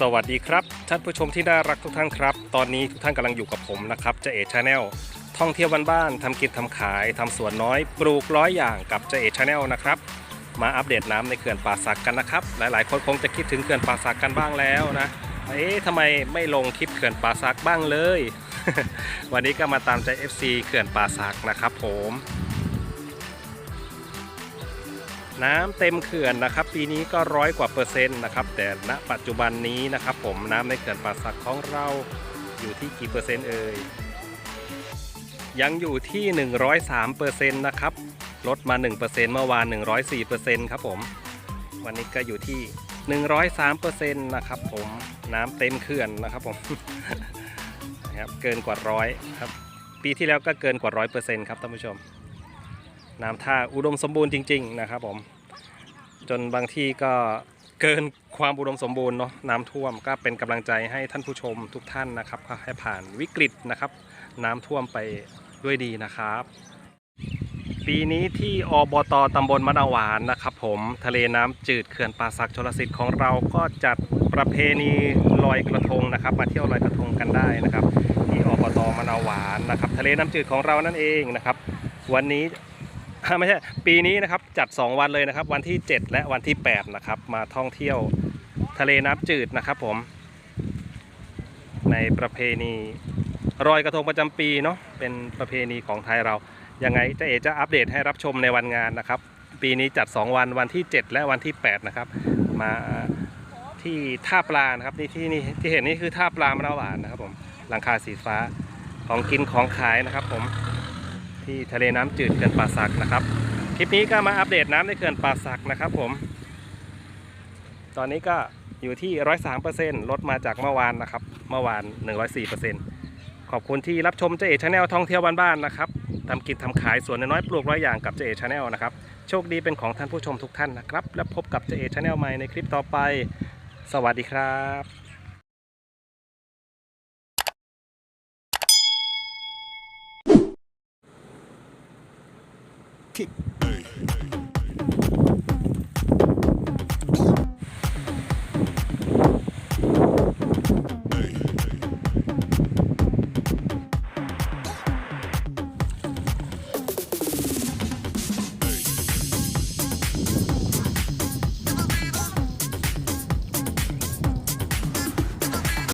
สวัสดีครับ ท่านผู้ชมที่น่ารักทุกท่านครับ ตอนนี้ทุกท่านกำลังอยู่กับผมนะครับเจเอชาแนลท่องเที่ยวบ้านๆทำกินทำขายทำสวนน้อย ปลูกร้อยอย่างกับเจเอชาแนลนะครับ มาอัปเดตน้ำในเขื่อนป่าสักกันนะครับ หลายๆ คนคงจะคิดถึงเขื่อนป่าสักกันบ้างแล้วนะ เอ๊ะทำไมไม่ลงคลิปเขื่อนป่าสักบ้างเลย วันนี้ก็มาตามใจ FC เขื่อนป่าสักนะครับ ผม น้ำเต็มเขื่อนนะครับ ปีนี้ก็ร้อยกว่าเปอร์เซ็นต์นะครับ แต่ณปัจจุบันนี้นะครับ ผมน้ำในเขื่อนป่าสักของเราอยู่ที่กี่เปอร์เซ็นต์เอ่ยยังอยู่ที่ 103เปอร์เซ็นต์นะครับลดมา1เปอร์เซ็นต์เมื่อวาน 104เปอร์เซ็นต์ครับผมวันนี้ก็อยู่ที่ 103เปอร์เซ็นต์นะครับ ผมน้ำเต็มเขื่อนนะครับผมนะครับเกินกว่าร้อยครับ ปีที่แล้วก็เกินกว่าร้อยเปอร์เซ็นต์ครับท่านผู้ชม น้ำท่าอุดมสมบูรณ์จริง ๆ นะครับผมจนบางที่ก็เกินความอุดมสมบูรณ์เนาะน้ำท่วมก็เป็นกำลังใจให้ท่านผู้ชมทุกท่านนะครับให้ผ่านวิกฤตนะครับ น้ำท่วมไปด้วยดีนะครับ ปีนี้ที่อบตตำบลมะนาวหวานนะครับผมทะเลน้ำจืดเขื่อนป่าสักชลสิทธิ์ของเราก็จัดประเพณีลอยกระทงนะครับมาเที่ยวลอยกระทงกันได้นะครับ ที่อบตมะนาวหวานนะครับ ทะเลน้ำจืดของเรานั่นเองนะครับ วันนี้ ไม่ใช่ปีนี้นะครับจัด 2 วันเลยนะครับ วันที่ 7 และวันที่ 8 นะครับ มาท่องเที่ยวทะเลน้ำจืดนะครับผม ในประเพณีรอยกระทงประจำปีเนาะเป็นประเพณีของไทยเรายังไงเจะเอจะอัปเดตให้รับชมในวันงานนะครับ ปีนี้จัด 2 วันวันที่ 7 และวันที่ 8 นะครับ มาที่ท่าปลานะครับนี่ที่นี่ที่เห็นนี่คือท่าปลามะนาวหวานนะครับผมหลังคาสีฟ้าของกินของขายนะครับผม ที่ทะเลน้ำจืดเขื่อนป่าสักนะครับ คลิปนี้ก็มาอัปเดตน้ำในเขื่อนป่าสักนะครับผม ตอนนี้ก็อยู่ที่103%ลดมาจากเมื่อวานนะครับ เมื่อวาน104%ขอบคุณที่รับชมเจเอชาแนลท่องเที่ยวบ้านๆนะครับทำกินทำขายสวนน้อยปลูกร้อยอย่างกับเจเอชาแนลนะครับ โชคดีเป็นของท่านผู้ชมทุกท่านนะครับ แล้วพบกับเจเอชาแนลใหม่ในคลิปต่อไป สวัสดีครับ kick. Hey, hey.